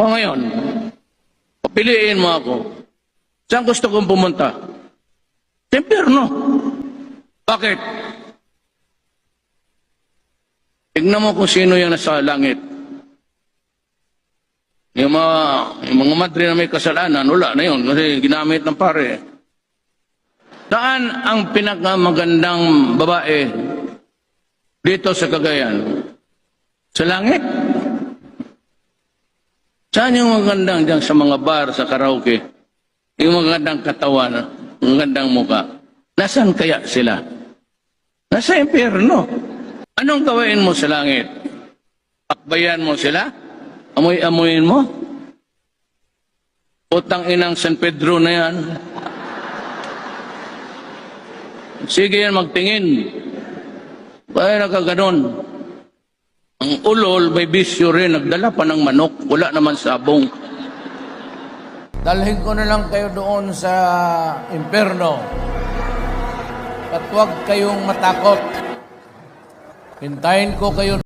O ngayon, papiliin mo ako. Saan gusto kong pumunta? Sa impyerno. Bakit? Tignan mo kung sino yung nasa langit. Yung mga, yung mga madre na may kasalanan, wala na yun kasi ginamit ng pare. Saan ang pinakamagandang babae dito sa Cagayan? Sa langit? Saan yung magandang dyan sa mga bar, sa karaoke? Yung magandang katawan, magandang muka. Nasaan kaya sila? Nasa impyerno. Anong gawin mo sa langit? Akbayan mo sila? Amoy-amoyin mo? Utang inang San Pedro na yan. Sige yan, magtingin. Kaya nakaganon. Ang ulol, may bisyo rin. Nagdala pa ng manok. Wala naman sabong. Dalhin ko na lang kayo doon sa impyerno. At huwag kayong matakot. Hintayin ko kayo